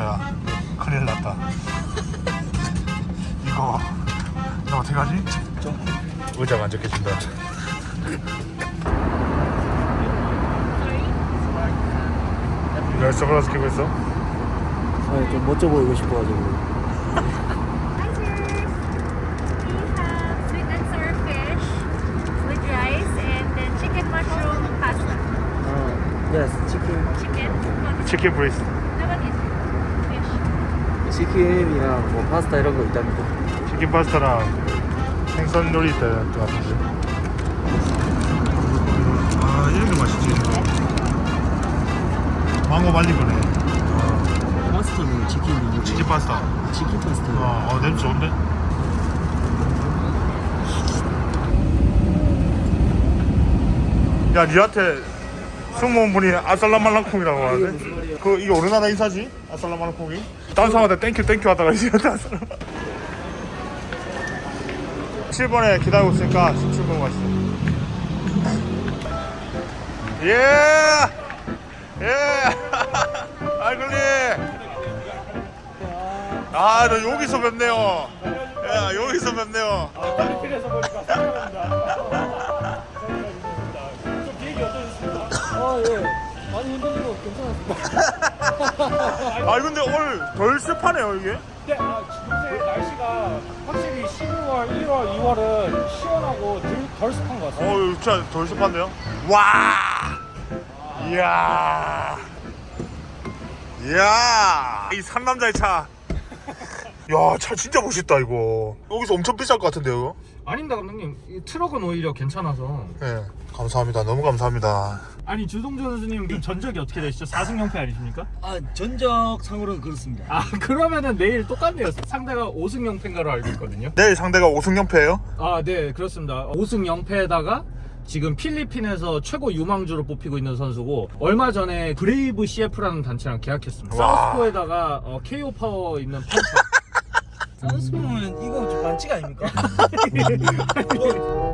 민서야 큰일 났다 이거 나 어떻게 하지? 의자가 안 적혀진다 야 선글라스 끼고 있어? 아, 좀 멋져 보이고 싶어가지고. We have sweet 치킨이랑 뭐 파스타 이런 거 있답니다. 치킨 파스타랑 생선 요리 있다는 것 같은데 아 이런 게 맛있지 망고 말리거네 파스타는 치킨이 치킨 파스타 치킨 파스타. 어, 어 냄새 좋은데? 야 니한테 승무원 분이 아살라말랑콩이라고 하는데 그 이게 어느 나라 인사지? 아살라말랑콩이? 다른 사람한테 땡큐 땡큐 하다가 이제 아살라 7번에 기다리고 있으니까 17번 가시죠 예! 예! 아이글리 아, 너 여기서 뵙네요. 야, 여기서 뵙네요. 아, 많이 흔들리고 괜찮았습니다. 아, 근데 오늘 덜 습하네요, 이게. 근데 아, 요새 날씨가 확실히 12월, 1월, 2월은 시원하고 덜, 덜 습한 것 같아요. 어, 진짜 덜 습한데요? 와! 이야. 이야. 이 상남자의 차. 야, 차 진짜 멋있다, 이거. 여기서 엄청 비쌀 것 같은데요? 아닙니다, 감독님. 이 트럭은 오히려 괜찮아서. 네. 감사합니다. 너무 감사합니다. 아니, 주동준 선수님 그 전적이 어떻게 되시죠? 4승 0패 아니십니까? 아, 전적 상으로는 그렇습니다. 아, 그러면은 내일 똑같네요. 상대가 5승 0패인가로 알고 있거든요. 내일 상대가 오승연패예요 아, 네, 그렇습니다. 5승 0패에다가 지금 필리핀에서 최고 유망주로 뽑히고 있는 선수고 얼마 전에 브레이브 CF라는 단체랑 계약했습니다. 와. 사우스포에다가 어, KO 파워 있는 펀처. 사우스포는 이거 좀 반칙 아닙니까?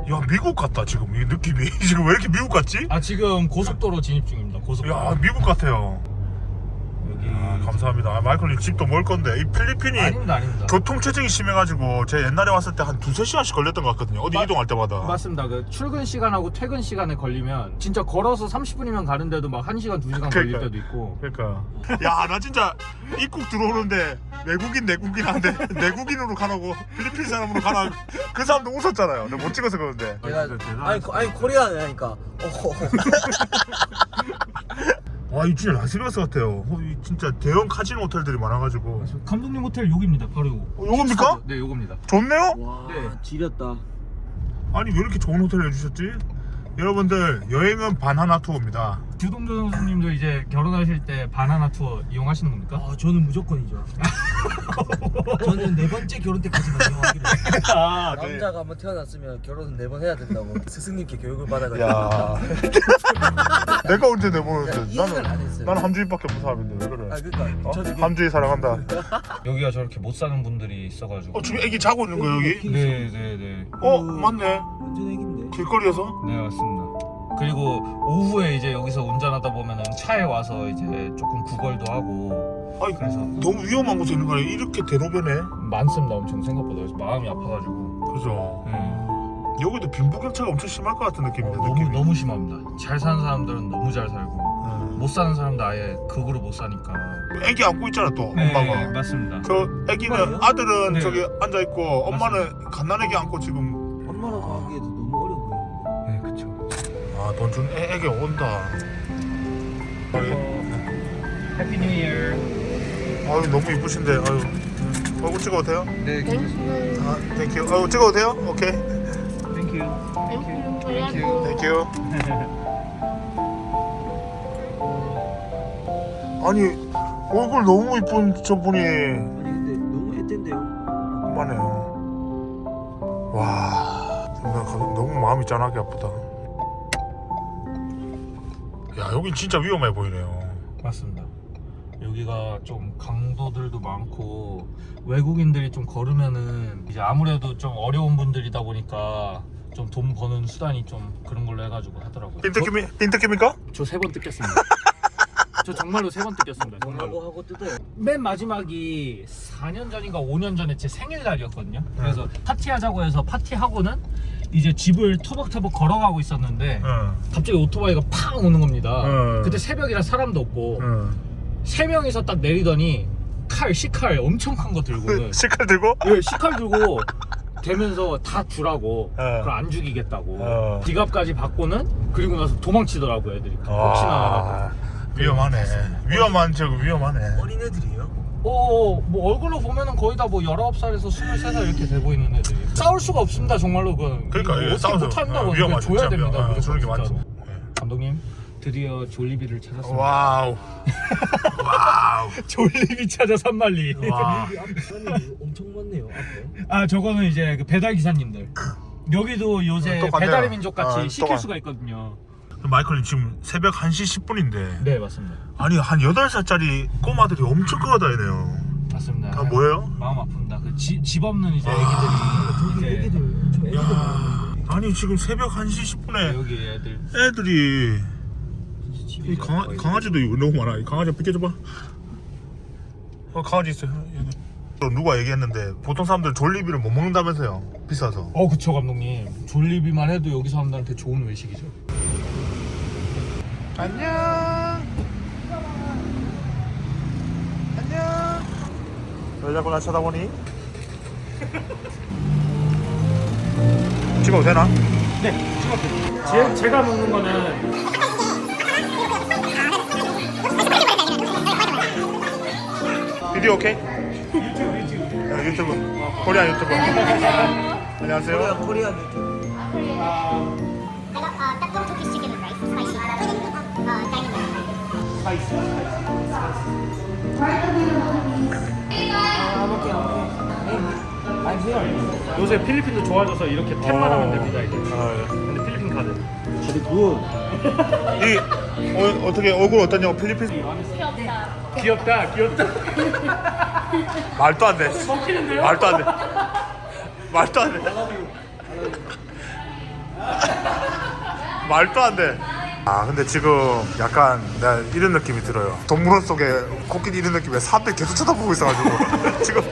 야, 미국 같다, 지금. 이 느낌이. 지금 왜 이렇게 미국 같지? 아 지금 고속도로 진입 중입니다. 고속도로. 야, 미국 같아요. 아, 감사합니다. 아, 마이클님 집도 멀 건데 이 필리핀이 아닙니다, 아닙니다. 교통 체증이 심해가지고 제 옛날에 왔을 때 한 두세 시간씩 걸렸던 것 같거든요. 어디 맞- 이동할 때마다. 맞습니다. 그 출근 시간하고 퇴근 시간에 걸리면 진짜 걸어서 30분이면 가는데도 막 1시간, 2시간 걸릴 그러니까요. 때도 있고. 그러니까. 야, 나 진짜 입국 들어오는데 외국인 내국인 한데 내국인으로 가라고 필리핀 사람으로 가라. 그 사람도 웃었잖아요. 내가 못 찍어서 그런데. 아니, 코- 아니 코리아는. 어허. 와, 이 진짜 라스베가스 같아요. 어, 이 진짜 대형 카지노 호텔들이 많아가지고. 감독님 호텔 여기입니다. 바로 요거. 어, 요겁니까? 네, 요겁니다. 좋네요? 와, 네. 지렸다. 아니 왜 이렇게 좋은 호텔을 해주셨지? 여러분들 여행은 바나나 투어입니다. 주동준 선수님도 이제 결혼하실 때 바나나 투어 이용하시는 겁니까? 아, 저는 무조건이죠. 저는 네 번째 결혼 때까지만 이용하기로 했어요. 아, 남자가 한번 태어났으면 결혼은 네 번 해야 된다고 스승님께 교육을 받아가지고. 야. 내가 언제 내보냈어? 이해를 안 나는 했어요. 함주입밖에 없는 사람인데 왜 그래? 아, 그니까. 어? 저 지금. 함주의 사랑한다. 여기가 저렇게 못 사는 분들이 있어가지고. 어 지금 애기 자고 있는 거 여기? 네, 네, 네. 어 맞네. 완전 애긴데. 길거리에서? 네, 맞습니다. 그리고 오후에 이제 여기서 운전하다 보면은 차에 와서 이제 조금 구걸도 하고 아니 그래서 너무 위험한 곳에 있는 거야. 이렇게 대로변에. 많습니다. 엄청 생각보다 그래서 마음이 아파가지고. 그죠. 네. 여기도 빈부격차가 엄청 심할 것 같은 느낌인데 너무 느낌이. 너무 심합니다. 잘 사는 사람들은 너무 잘 살고 음. 못 사는 사람들 아예 극으로 못 사니까. 애기 안고 있잖아 또 엄마가. 맞습니다. 저 애기는 엄마예요? 아들은 네. 저기 앉아 있고 엄마는 갓난애기 안고 지금. 엄마랑 하기에도 너무 어려 보여. 네, 그렇죠. 아돈 준 애기 온다. 아유, 해피 뉴 이어. 아유 너무 이쁘신데 아유 얼굴 찍어도 돼요? 네, 아 땡큐 아유 찍어도 돼요? 오케이 땡큐. 땡큐 아니 얼굴 너무 이쁜 저분이 아니 근데 너무 애땐데요. 엄마네요 와 정말 가- 너무 마음이 짠하게 아프다 야 여긴 진짜 위험해 보이네요 맞습니다. 여기가 좀 강도들도 많고 외국인들이 좀 걸으면은 이제 아무래도 좀 어려운 분들이다 보니까 좀 돈 버는 수단이 좀 그런 걸로 해가지고 하더라고요. 빈트김이 빈트김입니까? 저 세 번 뜯겼습니다. 저 정말로 세 번 뜯겼습니다. 뭐라고. 하고 뜯어요. 맨 마지막이 4년 전인가 5년 전에 제 생일날이었거든요. 그래서 파티하자고 해서 파티하고는 이제 집을 터벅터벅 걸어가고 있었는데 어. 갑자기 오토바이가 팍 오는 겁니다. 어. 그때 새벽이라 사람도 없고 어. 세 명이서 딱 내리더니 칼, 시칼 엄청 큰 거 들고는 시칼 들고? 예, 시칼 들고 되면서 다 주라고 어. 그걸 안 죽이겠다고 어. 지갑까지 받고는 그리고 나서 도망치더라고 애들이 혹시나 아, 위험하네. 위험한 저 위험하네. 어린애들이에요? 어, 뭐 얼굴로 보면은 거의 다 뭐 19살에서 23살 이렇게 되고 있는 애들이 싸울 수가 없습니다 정말로 그건 그러니까 예, 어떻게 싸워서 못한다고 어, 위험하죠. 줘야 진짜 됩니다 위험- 어, 무조건 저런 게 진짜로. 많죠. 감독님 드디어 졸리비를 찾았습니다 와우. 와우. 졸리비 찾아 산말리 와. 엄청. 아 저거는 이제 그 배달 기사님들 여기도 요새 어, 똑같네요. 배달의 민족 같이 어, 시킬 똑같- 수가 있거든요 마이클님 지금 새벽 1시 10분인데 네 맞습니다 아니 한 8살짜리 꼬마들이 엄청 끌어다니네요. 맞습니다 아 뭐예요? 마음 아픕니다 그 지, 집 없는 이제 아, 애기들이 애기들 야, 아니 지금 새벽 1시 이제 10분에 여기 애들 애들이 이 강아, 강아지도 이거 너무 많아. 이 강아지 비켜줘봐. 어 강아지 있어요. 여기. 또 누가 얘기했는데 보통 사람들 졸리비를 못 먹는다면서요. 비싸서. 어 그쵸 감독님 졸리비만 해도 여기 사람들한테 좋은 외식이죠 안녕. 안녕. 왜 자꾸 나 쳐다보니? 찍어도 되나? 네 제, 제가 먹는 거는 비디오 오케이? 유튜브. 코리아 유튜브. 안녕하세요. 코리아 코리아 유튜브. Uh, dining room. I'm here. 요새 필리핀도 좋아져서 이렇게 탭만 어. 하면 됩니다 이제. 아, 근데 필리핀 카드 다리 굿. 예. 이 어, 어떻게 얼굴 어떠냐고 필리핀 귀엽다 귀엽다 말도 안 돼 먹히는데요? 말도 안 돼 말도 안 돼 말도 안 돼 아 근데 지금 약간 내가 이런 느낌이 들어요. 동물원 속에 코끼리 이런 느낌에 사람들이 계속 쳐다보고 있어가지고. 지금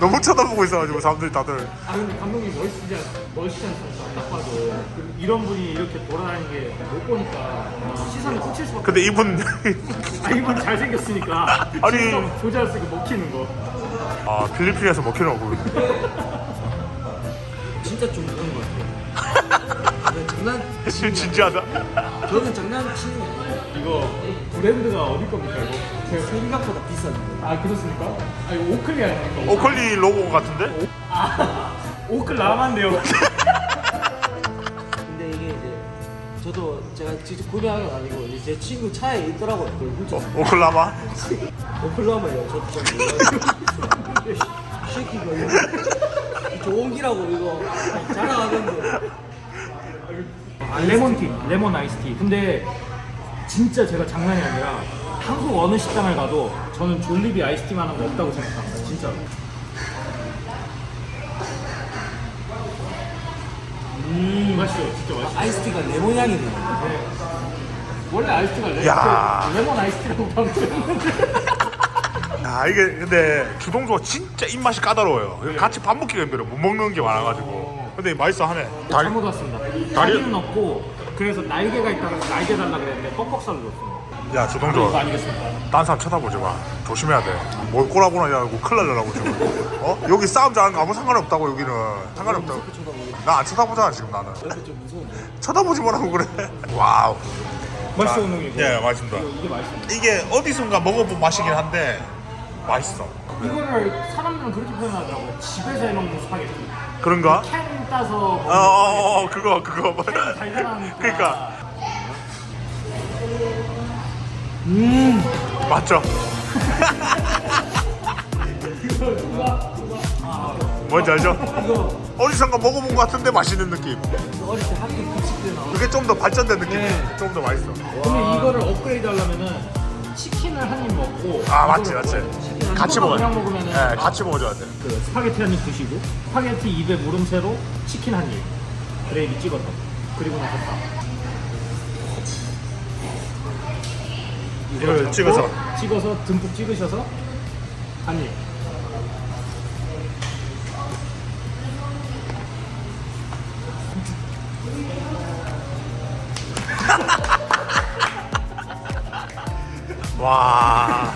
너무 쳐다보고 있어가지고 사람들이 다들. 아 근데 감독님 멋있지 않, 멋있지 않습니까? 딱 봐도. 그 이런 분이 이렇게 돌아다니는 게 못 보니까 시선이 꽂힐 수밖에 근데 이분 아 이분 잘생겼으니까 아니. 직접 조절 쓰고 먹히는 거. 아 필리핀에서 먹히는 얼굴 진짜 좀 그런 것 같아요. 네, 장난. 진지하다 저는 장난치는 게 아니에요. 이거 브랜드가 어디 겁니까 이거? 제가 생각보다 비싼데. 아 그렇습니까? 아 이거 오클리 아닙니까? 오컬리 로고 같은데? 오클 나만데요 근데 이게 이제 저도 제가 직접 구매한 건 아니고 이제 제 친구 차에 있더라고요. 그걸 훔쳐. 오클라마? 오클라마요. 저도 좀 몰라요. 쉐키가 이거 좋은 기라고 이거 자랑하던데. 아, 레몬티 레몬 아이스티. 근데 진짜 제가 장난이 아니라 한국 어느 식당을 가도 저는 졸리비 아이스티만 한 거 없다고 생각합니다. 진짜로. 음 맛있어요. 진짜 맛있어요. 아이스티가 레몬 향이 나요. 네. 원래 아이스티가 레, 야. 그 레몬 아이스티라고 방금 아 이게 근데 주동조가 진짜 입맛이 까다로워요. 같이 밥 먹기가 힘들어 못 먹는 게 많아가지고 근데 맛있어 하네. 다리, 잘못 왔습니다. 다리- 다리는 없고 그래서 날개가 있다고 해서 날개 달라 그랬는데 뻑뻑살을 줬습니다. 야 주동조 아니겠습니까? 딴 사람 쳐다보지 마 조심해야 돼 뭘 꼬라보나 이러고 큰일 날려고 지금 어? 여기 싸움 잘하는 거 아무 상관이 없다고 여기는. 상관이 없다고. 나 안 쳐다보잖아 지금 나는. 좀 무서운데. 쳐다보지 말라고 그래. 와우. 맛있어 오늘 이거. 예 맛있습니다. 이게 맛있습니다 이게 어디선가 먹어본 맛이긴 한데 맛있어 이거를 사람들은 그렇게 표현하더라고요. 집에서 해먹는 스파게티. 그런가? 캔 따서 먹는 어, 어, 어 그거 그거 스파게티. 달달하니까. 그러니까. 음. 맞죠? 뭔지 알죠? 어디선가 먹어본 것 같은데 맛있는 느낌 어릴 때 학교 급식 때 나오는 그게 좀 더 발전된 느낌 네. 좀 더 맛있어 근데 이거를 업그레이드 하려면은 치킨을 한 입 먹고. 아 맞지 이거를 맞지 먹어야 돼. 같이 이거만 먹어야 그냥 돼 먹으면은 네, 같이 먹어줘야 돼 그 스파게티 한 입 드시고 스파게티 입에 물음새로 치킨 한 입. 그레이비 찍어서 그리고 나서 딱. 이걸 찍어서 찍어서 듬뿍 찍으셔서 한 입. 와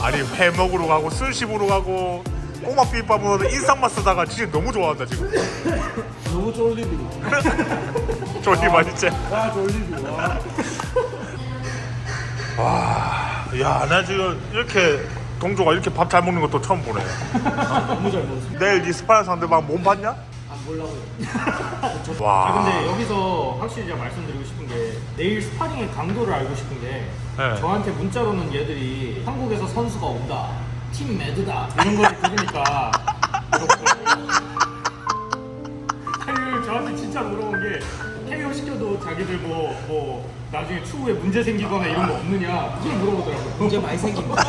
아니 회 먹으러 가고 스시 보러 가고 꼬마 비빔밥은 인상만 쓰다가 진짜 너무 좋아한다 지금 너무 쫄리비. 졸리 맛있지? 와 쫄리비. 와. 야나 지금 이렇게 동조가 이렇게 밥 잘 먹는 것도 처음 보네 너무 잘 먹었어. 내일 니 스파랑 상대방 몸 봤냐? 안 보려고요. 와아 근데 여기서 확실히 제가 말씀드리고 싶은 게 내일 스파링의 강도를 알고 싶은 게 네. 저한테 문자로는 얘들이 한국에서 선수가 온다 팀 매드다 이런 걸 들으니까 KO 저한테 진짜 물어본 게 KO 시켜도 자기들 뭐 뭐 나중에 추후에 문제 생기거나 이런 거 없느냐 그걸 물어보더라고요 문제 많이 생깁니다.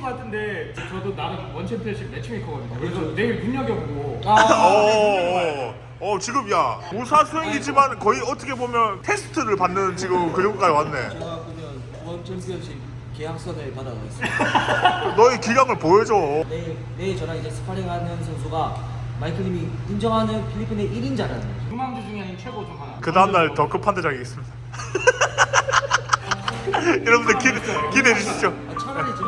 것 같은데 저도 나름 원 챔피언십 매치메이커거든요. 그래서 내일 눈여겨보고. 어, 어, 어, 지금 야 무사 수행이지만 거의 어떻게 보면 테스트를 받는 지금 그 정도까지 왔네. 제가 그러면 원 챔피언십 계약서를 받아가겠습니다. 너의 기량을 보여줘. 내일 내일 저랑 이제 스파링하는 선수가 마이클님이 인정하는 필리핀의 1인자라는 거죠. 유망주 중에 는 최고 중 하나. 그 다음날 더 급한 대장이 있습니다. 여러분들 기대, 기대해 주시죠 아, 차라리 저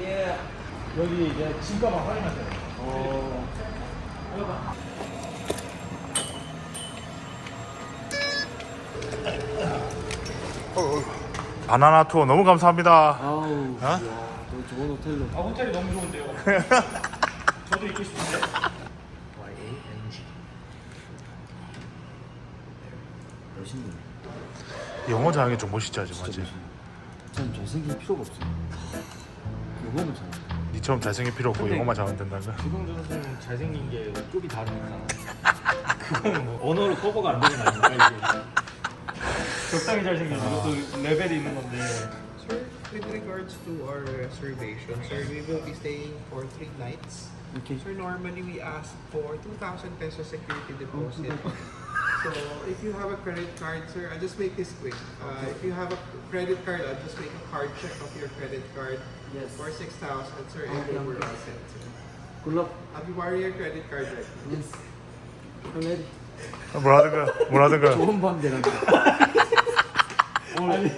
예. 여기 이제 진가만 확인하세요 어. 바나나 투어 너무 감사합니다 아우. 어? 야, 너 좋은 호텔로. 아 호텔이 너무 좋은데요 저도 있고 싶은데 멋있네. 영어 잘하는 게좀 멋있지 하지 맞지? 전 잘생길 필요가 없어요. 요거는 잘. 니처럼 잘생길 필요 없고 영어만 잘하면 된다는 거야 주동준 선수는 잘생긴 게 쪽이 다르니까 그거는 뭐 언어로 커버가 안 되는 거 아닙니까 이게 적당히 잘생긴 이것도 레벨이 있는 건데 Sir, with regards to our reservation, sir, we will be staying for three nights. Okay. Sir, normally we ask for 2,000 pesos security deposit. so if you have a credit card, sir, I'll just make this quick. Uh, if you have a credit card, I'll just make a card check of your credit card Yes. for 6,000, sir, and Okay, we will okay. all set, sir. Good luck. I'll be wiring your credit card right now. Yes. 오늘 뭐라든가 뭐라든가 좋은 밤 되란다. 오늘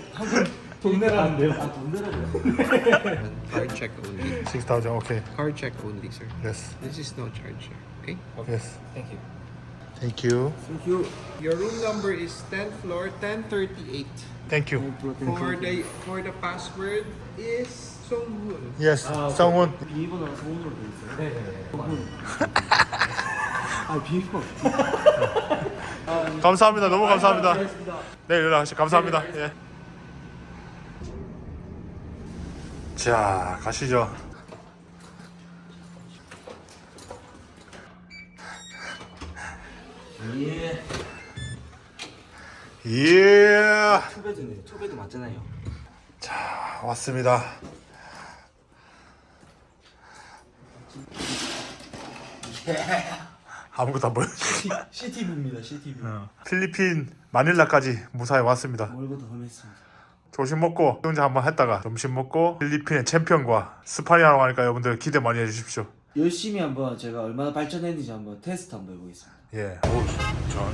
돈 내라는데요 아, 돈 내라고요. Card check only. 6,000 오케이 Card check only, sir. yes This is no charge, sir. Okay? yes 땡큐 Thank you Thank you. Your room number is 10th floor, 1038. thank you For the for the password is Songhun. yes 아, 성훈 비번은 성훈으로 돼 있어요. 성훈. 아, 비번. 감사합니다 너무 감사합니다. 네 연락하시 감사합니다 예. 자 가시죠 예. 예 초배드네. 초배드 맞잖아요. 자, 왔습니다 아무것도 안 보여 CTV입니다. CTV. 필리핀 마닐라까지 무사히 왔습니다 멀고도 험했습니다. 조심 먹고 운전 한번 했다가 점심 먹고 필리핀의 챔피언과 스파링 하러 가니까 여러분들 기대 많이 해주십시오 열심히 한번 제가 얼마나 발전했는지 한번 테스트 한번 해보겠습니다. 예. 오, 저.